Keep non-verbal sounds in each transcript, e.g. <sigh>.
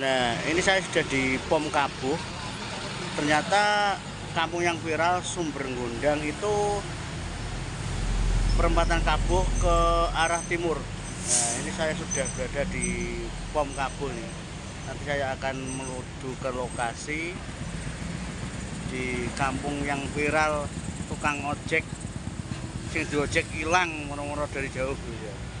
Nah, ini saya sudah di Pom Kabuh. Ternyata kampung yang viral Sumber Gondang itu perempatan Kabuh ke arah timur. Nah, ini saya sudah berada di Pom Kabuh nih. Nanti saya akan menuju ke lokasi di kampung yang viral tukang ojek sing ojek hilang mono-mono dari jauh gitu.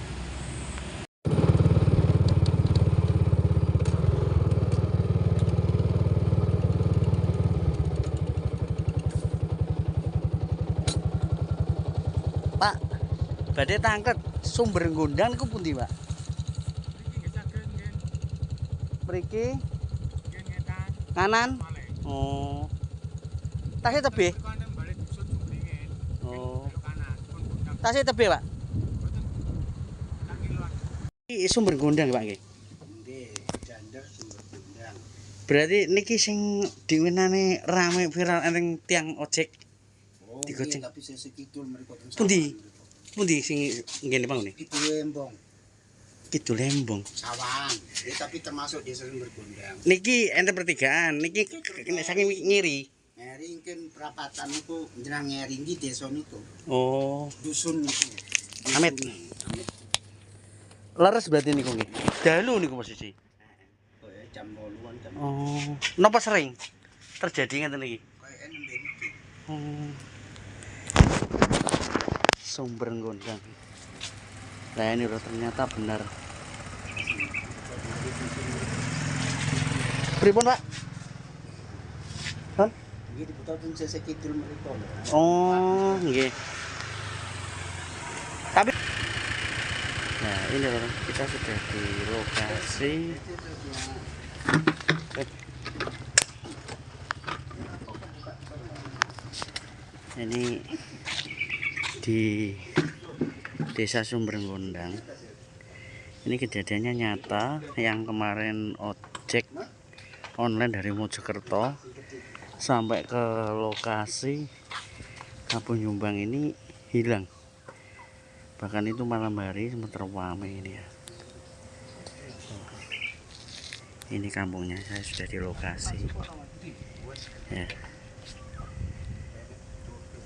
Badhe tangket sumber gondang niku pundi, Pak? Mriki kanan. Oh. Tasih tebih. Oh. Tasih tebih, Pak. Iki sumber gondang, Pak nggih. jandar sumber gondang. Berarti niki sing diwenane rame viral enteng tiang ojek. Oh, Digoceng. tapi sisi kidul mereka terus. Pundi? Pundi sing ngene Pak ngene? Itu lembong, Kidul Lembong. sawang. Ya, tapi termasuk desa sumber gondang. Niki enten pertigaan, niki kena saking ngiri. Ngeri kan perapatan itu jenang ngeri di desa itu. Oh, Dusun itu. Dusun. Amit. Amit. leres berarti niku nggih. Dalu niku posisi. Oh, ya, jam boluan jam. Oh, napa sering terjadi ngeten iki? Kayak iki. Oh. Sumber gondang. Nah ini loh ternyata benar. Pripun Pak? Oh, nggih. Tapi Nah, ini loh kita sudah di lokasi ini di Desa Sumber Gondang. Ini kejadiannya nyata yang kemarin ojek online dari Mojokerto sampai ke lokasi Kampung Nyumbang ini hilang. Bahkan itu malam hari sempat ramai ini ya. Ini kampungnya, saya sudah di lokasi. Ya.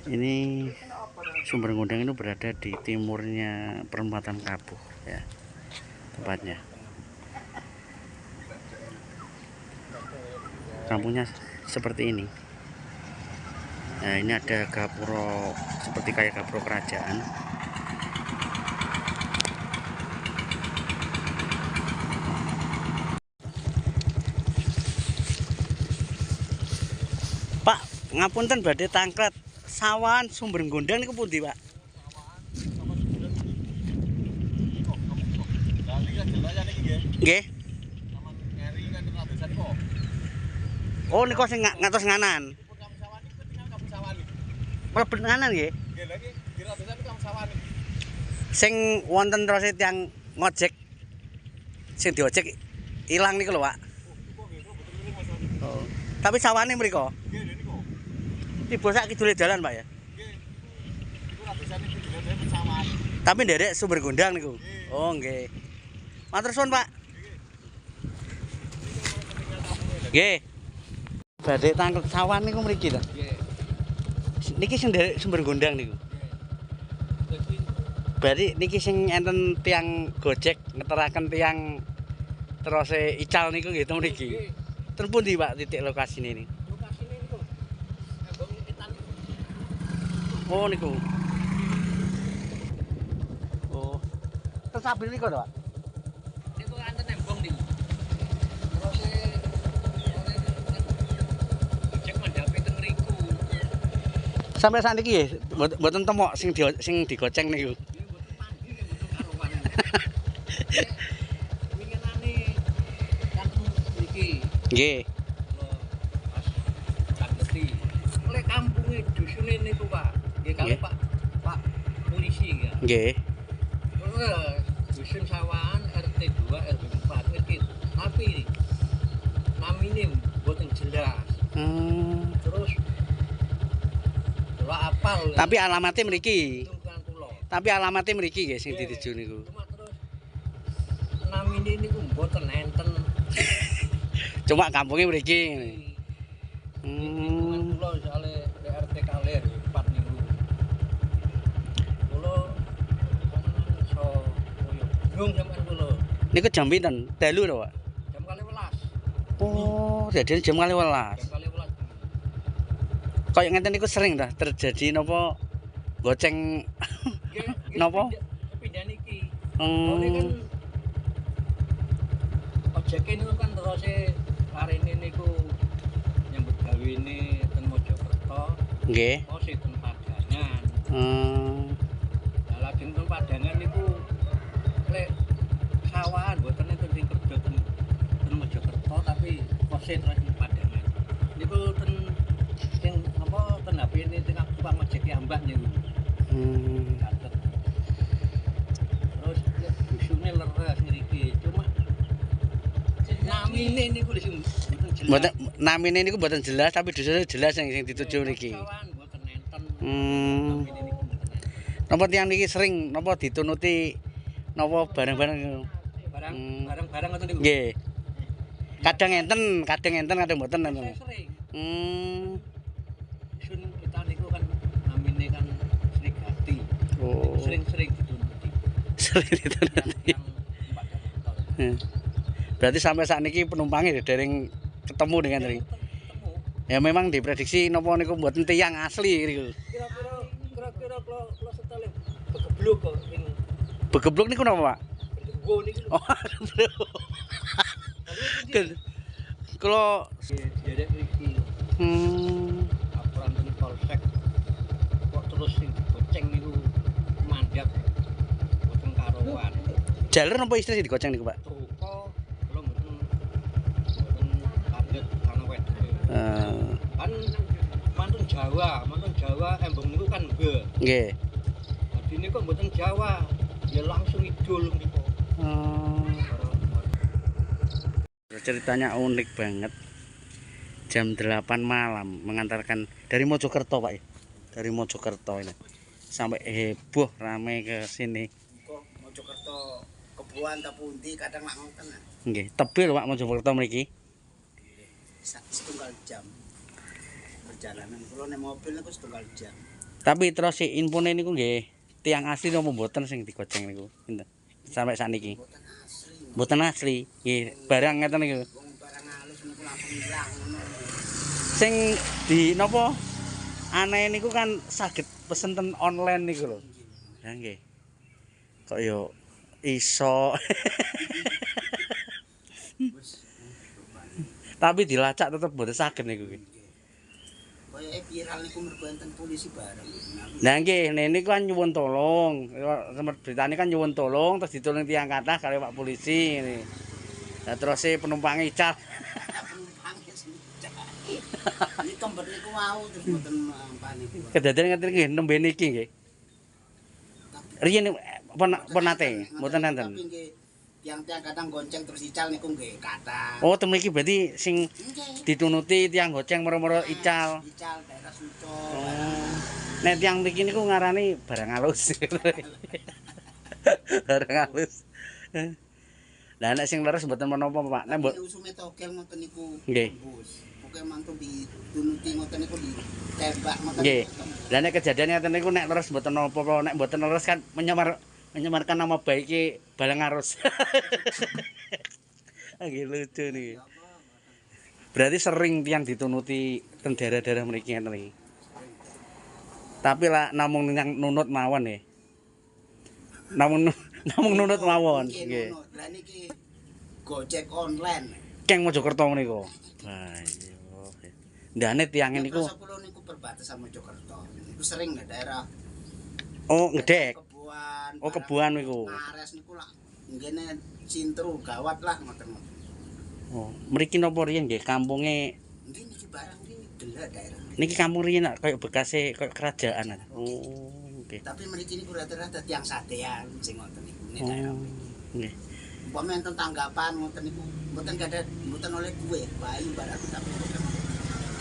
Ini sumber gondang itu berada di timurnya perempatan Kabuh ya tempatnya. Kampungnya seperti ini. Nah ini ada gapuro seperti kayak gapuro kerajaan. Pak, ngapunten badhe tangkret sawan sumber gondang niku pundi, Pak? Nggih. Oh niku sing nga- ngatos nganan. Mlebet nganan nggih. Sing wonten terus tiyang ngojek sing diojek ilang niku lho, Pak. Oh. Tapi sawane mriko. Tiba sak kidule dalan, Pak ya. Tapi nderek sumber gondang niku. Oh, nggih. Matur suwun, Pak. Nggih. Badhe tangkel sawan niku mriki to. Niki sing nderek sumber gondang niku. Berarti niki sing enten tiang Gojek ngeteraken tiang terus ical niku nggih teng mriki. Ten pundi, Pak, titik lokasine ini? Oh niku. Oh. Terus sambil niku to, Pak? Sampai saat ini ya, mboten temok sing di sing digoceng niku. <laughs> Nggih. Nggih. Dusun sawahan rt 2 rw 4 ngerti tapi namanya buatan jelas Hmm. terus kalau apal Tapi alamatnya mriki. Tapi alamatnya mriki nggih sing dituju niku. cuma terus namanya ini ku buatan enten <laughs> Cuma kampungnya mriki. Hmm. Bingung sampean kulo. Niku jam pinten? Dalu to, Pak? Jam kali welas, Oh, jadi jam kali welas. jam kali welas. Kayak ngeten niku sering dah terjadi napa goceng Napa? <laughs> Sepindah niki. Oh, ini kan hmm, ojek ini kan terus hari ini niku nyambut gawe ini ten Mojokerto, nggih. oh si ten Padangan. Hmm, Nah, lagi ten Padangan niku lek sawahan mboten enten sing kerja ten ten Mojokerto tapi pose terus Padangan. Niku ten sing apa ten HP ini tengah tukang ojek ya mbak niku. hmm. Catet. Terus lek dusune leres ngriki cuma namine niku lho sing mboten jelas. Mboten namine niku mboten jelas tapi dusune jelas sing sing dituju niki. Kawan mboten nenten. Hmm. Napa tiyang niki sering napa ditunuti napa bareng-bareng Barang Hmm. barang-barang ngoten niku. nggih. Kadang enten, kadang enten, kadang mboten enten. sering. Hmm. Sun kita niku kan namine kan Srigati. Oh. Sering-sering ditunuti. Sering ditunuti. Yang empat dan motor. Hmm. Berarti sampai saat niki penumpangnya dereng ketemu dengan ring. Ketemu. Ya memang diprediksi napa niku mboten tiyang asli niku. Kira-kira kira-kira kalau setale begeblok kok Begeblok niku napa, Pak? Gendenggo niku. Oh, <laughs> Kalau Jadi iki hmm, laporan polsek kok terus sing digoceng niku boten karuan. jalan apa istri sih digoceng niku, Pak? Belum karena wedok. Eh, Kan mantun Jawa, mantun Jawa embung niku kan nggih. nggih. Dadi niku mboten Jawa, ya langsung idul niku. Ceritanya unik banget. Jam 8 malam mengantarkan dari Mojokerto, Pak. Dari Mojokerto ini. Sampai heboh rame ke sini. Kok Mojokerto kebuan ta pundi kadang nah. Nggih, tebel Pak Mojokerto mriki. Setunggal jam. Perjalanan kula nek mobil niku setunggal jam. Tapi terus si infone niku nggih tiang asli napa mboten sing digoceng niku. Sampai saat niki. Mboten asli. Nggih, barang ngeten niku. Sing di napa aneh niku kan saged pesen ten online niku lho. Ya nggih. Kok yo iso. <laughs> Tapi dilacak tetep mboten saged niku. nggih. Kaya viral niku mergo enten polisi bareng. Nah, Nah nggih, ini kan nyuwun tolong. Sempat beritanya kan nyuwun tolong terus ditolong tiang kata kali Pak polisi ini. Nah terus si penumpangnya ical. penumpangnya sudah. Ini kembar niku mau terus mboten ampani kula. Kedadian ngeten nggih nembe niki nggih. Riyen pernah teh, mboten Tapi nenten. Nggih tiang-tiang kadang gonceng terus ical niku nggih kata. Oh, temen iki berarti sing ditunuti tiang goceng moro-moro ical. Ical daerah Suco. Oh. Nek tiang mriki niku ngarani barang halus. <laughs> barang halus. Lah nek sing leres mboten menapa, Pak. Nek mbok usume togel ngoten niku. Nggih. Pokoke mantu ditunuti ngoten niku ditembak ngoten. Nggih. Lah nek kejadian ngeten niku nek leres mboten napa-apa, nek mboten leres kan menyamar menyamarkan nama baik Balang Arus. <laughs> Nggih lucu nih. Berarti sering tiang ditunuti teng daerah-daerah mriki ngeten iki. Tapi lah namung yang nunut mawon ya. Namun <laughs> namung nunut mawon. Nggih, Nggih. Lah niki Gojek online. Keng Mojokerto niku. Wah, iya. Ndane tiang niku Terus kula niku berbatasan sama Mojokerto. Niku sering lah daerah oh ngedek. Kebuan. Oh kebuan niku. Ngares niku lah ngene cintru gawat lah ngoten. Oh, mriki napa riyen nggih kampunge Nggih niki barang niki delok daerah. Niki kampung riyen nak, kayak bekase kayak kerajaan. Oh, oke. Tapi mriki niku rata-rata tiang sadean sing ngoten niku. Oh, daerah. nggih. Umpama enten tanggapan ngoten niku mboten kada mboten oleh kue, bayu barang tapi.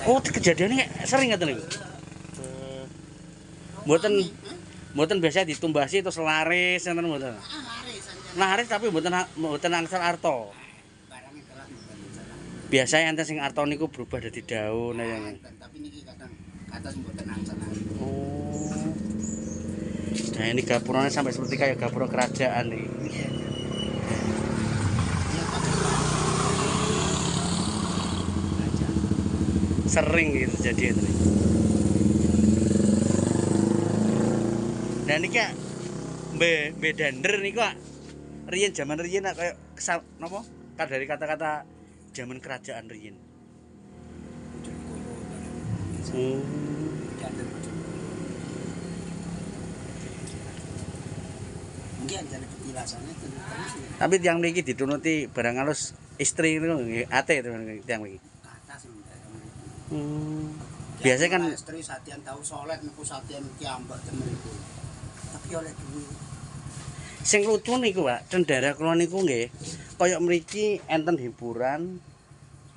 Oh, kejadiannya sering ngoten niku. Mboten mboten biasa ditumbasi terus laris ngoten mboten. Ah, laris tapi mboten mboten angsal arto. Biasanya enten sing arto niku berubah dadi daun ya. Enten, tapi niki kadang kata mboten angsal. Oh. Nah ini gapuranya sampai seperti kayak gapura kerajaan nih. Iya. Sering gitu jadi itu. Dan ini kayak be bedander nih kok. Riyen zaman riyen nak kayak kesal nopo? Kan dari kata-kata zaman kerajaan kolo. Hmm. Itu. Tapi tiang mriki ditunuti barang halus istri itu ate itu tiang sementara. Hmm. Biasanya kan istri satian tahu solet niku satian kiambak temen iku. Tapi oleh duit. sing lucu niku Pak, cendera kula niku nggih kaya mriki enten hiburan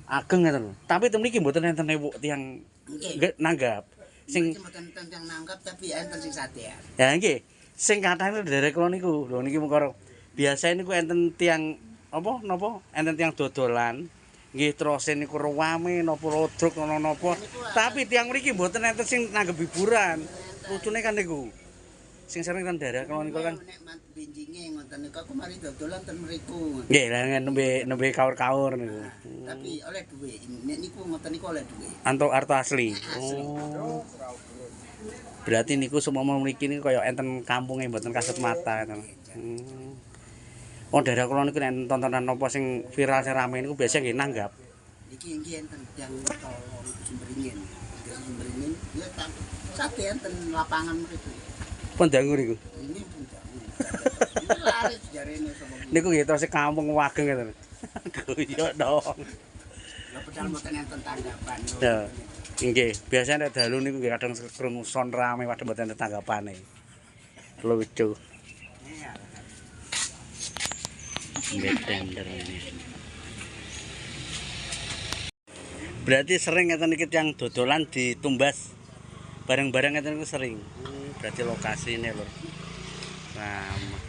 ageng ngeten. Tapi ten mriki mboten enten ewuk nggih nanggap. Sing mboten enten yang nanggap tapi enten sing satian. ya nggih, sing kathah cendera kula niku lho niki mengko biasa niku enten tiang apa napa enten tiang dodolan nggih terus niku ruwame napa lodruk ana napa tapi tiang mriki mboten enten sing nanggep hiburan lucune kan niku sing sering cendera kula niku kan nek benjinge ngoten niku aku mari dodolan ten mriku. nggih lah nembe nembe kaur-kaur niku Tapi oleh duit. Nek niku ngoten niku oleh duit. Anto arto asli. Oh. Berarti niku semua mriki niku kaya enten kampunge mboten kasut mata ngoten. Hmm. Oh, daerah kula niku nek tontonan apa sing viral sing rame niku biasa nggih nanggap. Iki iki enten yang tolong sumberingin. Sumberingin ya tak sate enten lapangan mriku. Pendangu niku. Niku nggih terus kampung wageng ngoten. Guyon dong. Lah pedal mboten enten tanggapan. Ya. Nggih, biasanya nek dalu niku nggih kadang krungu son rame padha mboten tanggapane. Lucu. Berarti sering ngeten iki yang dodolan ditumbas bareng-bareng ngeten niku sering. Hmm, berarti lokasi ini. Ramah.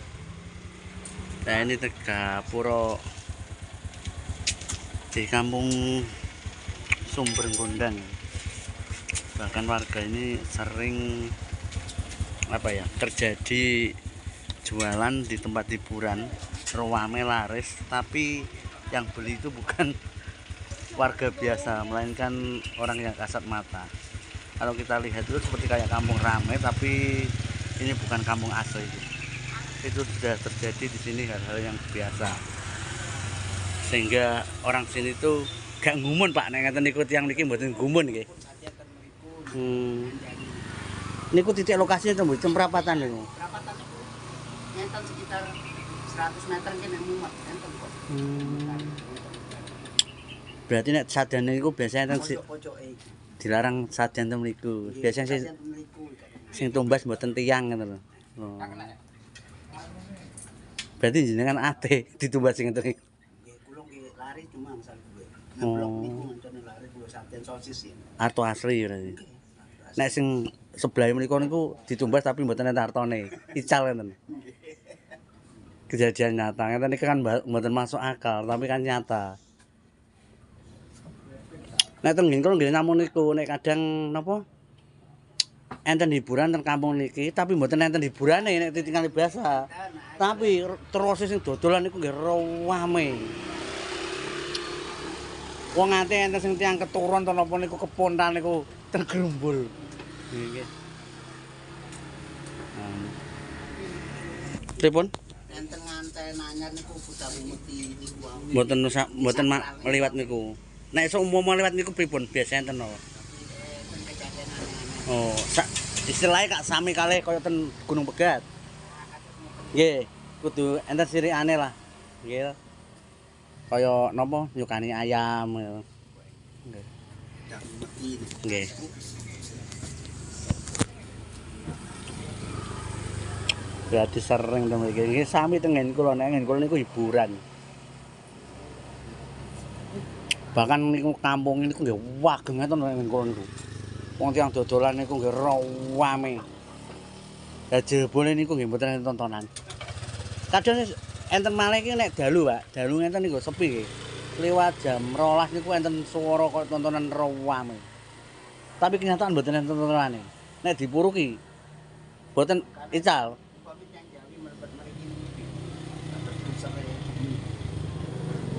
Nah ini Tegapura di kampung Sumber Gondang. Bahkan warga ini sering apa ya terjadi jualan di tempat hiburan ruame laris tapi yang beli itu bukan <laughs> warga biasa melainkan orang yang kasat mata kalau kita lihat itu seperti kayak kampung ramai tapi ini bukan kampung asli itu sudah terjadi di sini hal-hal yang biasa sehingga orang sini tuh gak ngumun pak nek ngeten niku tiyang niki mboten ngumun nggih mriku. hmm. Niku titik lokasinya tuh jam perapatan niku perapatan itu enten sekitar 100 meter kene mumet kok. Hmm. berarti nek sadane niku biasanya Pojok-pojoke iki. Dilarang saden to mriku biasanya sing sing tumbas mboten tiyang ngoten lho. Oh. berarti jenengan ate <laughs> ditumbas sing iki. Nggih, kula nggih lari cuma asal duwe. Oh. Ngeblok niku ngontene lari kula saten sosis arto asli berarti. Nek sing sebelah mriku niku ditumbas tapi mboten enten artone. Ical ngeten kejadian nyata. Ngeten iki kan mboten masuk akal tapi kan nyata nek teng ngene nggih namun niku nek kadang napa enten hiburan teng kampung niki tapi mboten enten hiburane nek titingan biasa tapi terus sing dodolan niku nggih rame wong ate enten sing tiyang keturun to napa niku kepontan niku tergerumbul nggih. Pripun? Enten nganten anyar niku buta mumeti niku. Mboten mboten liwat niku. Nek seumpama liwat niku pripun? Biasa enten napa? Enten kejadian aneh-aneh. Oh, sak istilahnya kak sami kalih kaya ten Gunung Pegat. Nggih, kudu enten sirikane lah. Nggih. Kaya napa nyukani ayam. ya. Nggih. Berarti sering to mriki. Nggih sami tengen kula nek ngen kula niku hiburan. Bahkan niku kampung niku nggih wageng ngeten nek kula niku. Wong tiyang dodolan niku nggih rame. Lah jebule niku nggih mboten tontonan. Kadang enten malih iki nek dalu, Pak. Dalu ngeten niku sepi nggih. lewat jam rolas niku enten swara kok tontonan rewame. Tapi kenyataan mboten enten tontonane. Nek dipuruki mboten ical. Pamit yang jawi melebet mriki iki. Terus bisa kaya gini.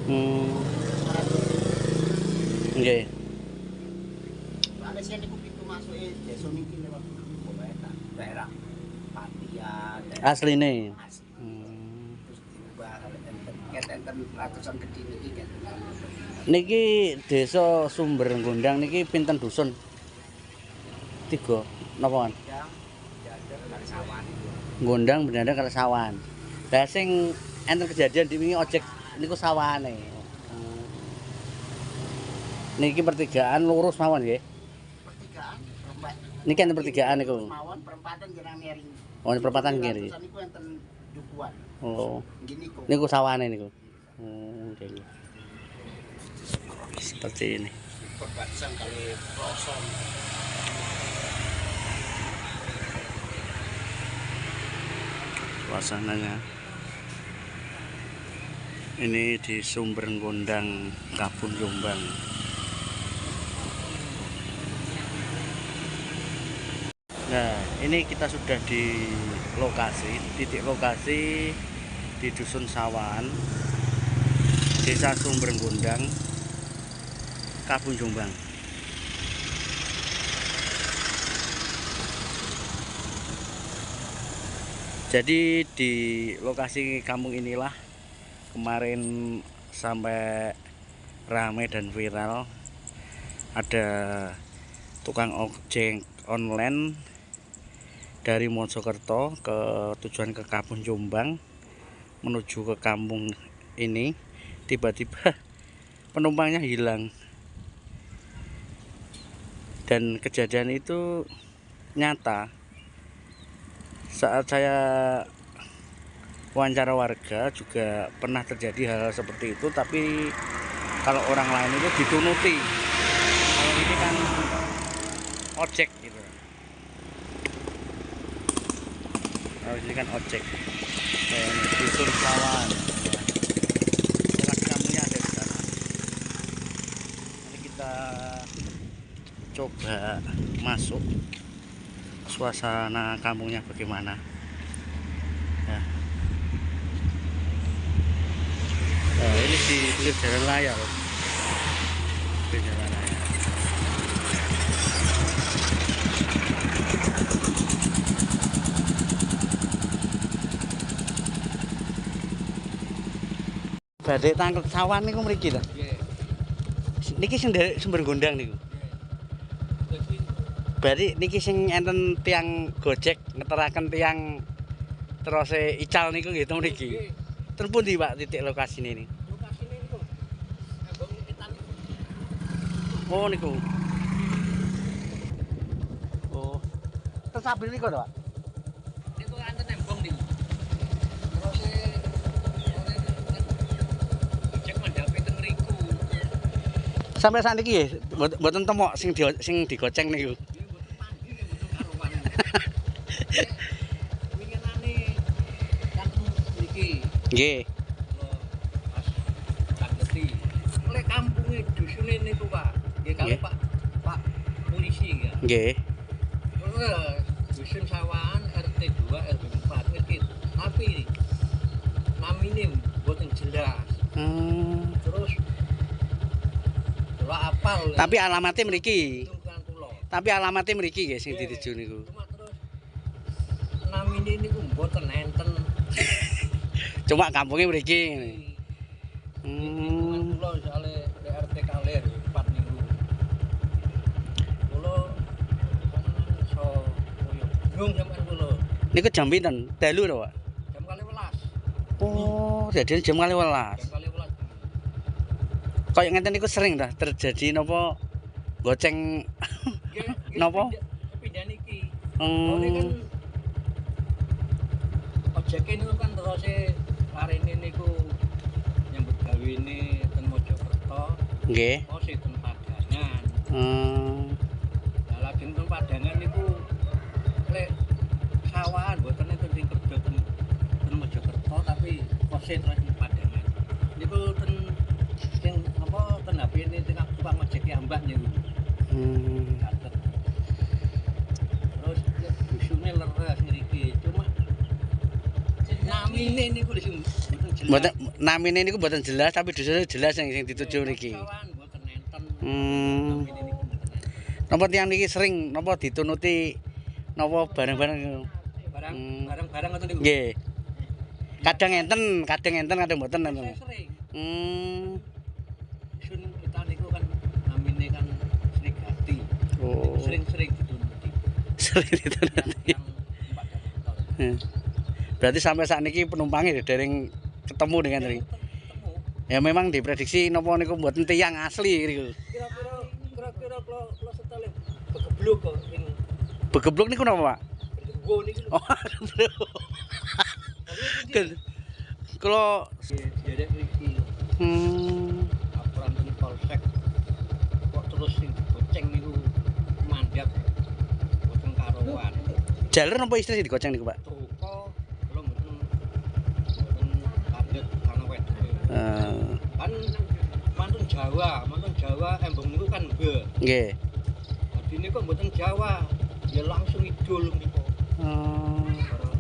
Hmm. Nggih. Soalnya sih niku pintu masuk e desa niki lewat tak daerah Patia, Asline. niki desa Sumber Gondang niki pinten dusun? Tiga. Napa kan? Gondang bener kalau. Lah sing enten kejadian di wingi ojek niku sawane. Niki pertigaan lurus mawon nggih. Pertigaan, perempat. Niki enten pertigaan niku. Mawon perempatan jeneng miring. Oh, ini perempatan kiri. Niku enten dukuan. Oh, Gini kok. niku sawane niku. Hmm, oke. Seperti ini. perbatasan kali Roson. suasananya ini di Sumber Gondang Kabun Jombang nah ini kita sudah di lokasi titik lokasi di Dusun Sawan Desa Sumber Gondang Kabun Jombang. Jadi di lokasi kampung inilah kemarin sampai ramai dan viral ada tukang ojek online dari Mojokerto ke tujuan ke Kampung Jombang menuju ke kampung ini tiba-tiba <laughs> penumpangnya hilang. Dan kejadian itu nyata. Saat saya wawancara warga juga pernah terjadi hal seperti itu tapi kalau orang lain itu ditunuti. Kalau ini kan ojek gitu kalau ini kan ojek. Dusun Sawan lokasi kampungnya ada di sana. Nanti kita coba masuk suasana kampungnya bagaimana. Ya. Nah, ini di pinggir jalan layar. Pinggir jalan badai tangkep sawan niku mriki Nggih. niki sing sumber gondang niku Berarti niki sing enten tiang Gojek ngeteraken tiang terus ical niku nggih teng mriki. nggih, Ten pundi Pak titik lokasine ini? lokasine niku. Oh niku. Oh. Terus sambil niku to, Pak? Sampai saat ini mboten mau sing di, sing digoceng niku. Nggih. Oleh kampunge dusune niku, Pak. Nggih, kalau Pak Pak polisi ya. Nggih. Eh, dusun sawahan RT 2 RT 4 niki. Tapi namine mboten jelas. Hmm. Terus apal Tapi alamatnya mriki. Tapi alamatnya mriki nggih sing dituju niku. namine niku mboten enten <laughs> Cuma kampungnya mriki. Hmm. kula soalnya di RT Kalir 4 niku. Kula sampeyan iso koyo bingung sampeyan kula. Niku jam pinten? Dalu to, Pak? Jam kali welas. Oh, jadi jam kali welas. Jam kali welas. Kayak ngeten niku sering dah terjadi napa goceng Napa? Sepindah niki. Hmm, ojeke niku kan terus larene niku nyambut gawe ini ten Mojokerto, nggih. oh si ten Padangan. Hmm, Lah lagi ten Padangan niku lek sawahan mboten enten sing kerja ten ten Mojokerto tapi pose terus ten Padangan. Niku ten sing apa ten HP ini tukang tukang ojek ya mbak niku. Hmm. Catet. Terus dusune leres ngriki cuma namine niku mboten jelas. Mboten namine niku mboten jelas tapi dusune jelas sing sing dituju niki. Hmm. Napa tiyang niki sering napa ditunuti napa bareng-bareng Barang Hmm. barang-barang ngoten niku. nggih. Kadang enten, kadang enten, kadang mboten enten. Sering. Hmm. Oh. Sering-sering ditunuti. Sering. Yang Mbak Dato. Hmm. Berarti sampai saat ini penumpangnya dereng ketemu dengan ring. Ketemu. Ya memang diprediksi nopo niku mboten tiyang asli niku. Kira-kira kira-kira kalau kalau setelah begeblok kok ing Begeblok niku napa, Pak? Bergewo niku. Oh, Kan- Kalau Jadi iki hmm, laporan teng polsek kok terus sing goceng niku mandap boten karuan. jalur napa istri sing digoceng niku, Pak? Toko belum boten boten lanjut karena wedoke. Eh, Kan mantun Jawa, mantun Jawa embung niku kan be. nggih. Dadi niku mboten Jawa, ya langsung idul niku. Oh. Karo